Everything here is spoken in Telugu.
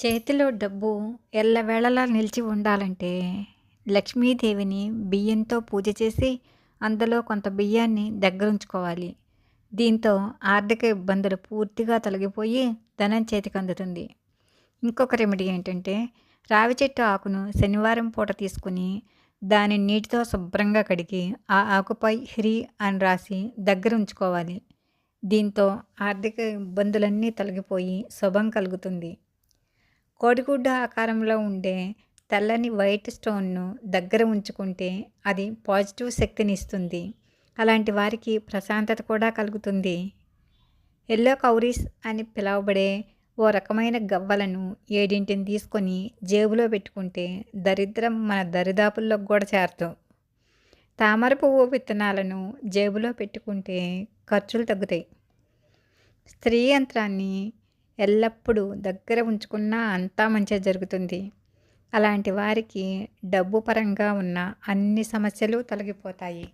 చేతిలో డబ్బు ఎల్లవేళలా నిలిచి ఉండాలంటే లక్ష్మీదేవిని బియ్యంతో పూజ చేసి అందులో కొంత బియ్యాన్ని దగ్గరుంచుకోవాలి. దీంతో ఆర్థిక ఇబ్బందులు పూర్తిగా తొలగిపోయి ధనం చేతికి అందుతుంది ఇంకొక రెమెడీ ఏంటంటే రావి చెట్టు ఆకును శనివారం పూట తీసుకుని దాని నీటితో శుభ్రంగా కడిగి ఆ ఆకుపై హ్రీ అని రాసి దగ్గర ఉంచుకోవాలి దీంతో ఆర్థిక ఇబ్బందులన్నీ తొలగిపోయి శుభం కలుగుతుంది. కోడిగుడ్డ ఆకారంలో ఉండే తెల్లని వైట్ స్టోన్ను దగ్గర ఉంచుకుంటే అది పాజిటివ్ శక్తిని ఇస్తుంది. అలాంటి వారికి ప్రశాంతత కూడా కలుగుతుంది. ఎల్లో కౌరీస్ అని పిలువబడే ఓ రకమైన గవ్వలను ఏడింటిని తీసుకొని జేబులో పెట్టుకుంటే దరిద్రం మన దరిదాపుల్లో కూడా చేరదు. తామర పువ్వు విత్తనాలను జేబులో పెట్టుకుంటే ఖర్చులు తగ్గుతాయి. స్త్రీ యంత్రాన్ని ఎల్లప్పుడూ దగ్గర ఉంచుకున్నా అంతా మంచిగా జరుగుతుంది. అలాంటి వారికి డబ్బు పరంగా ఉన్న అన్ని సమస్యలు తొలగిపోతాయి.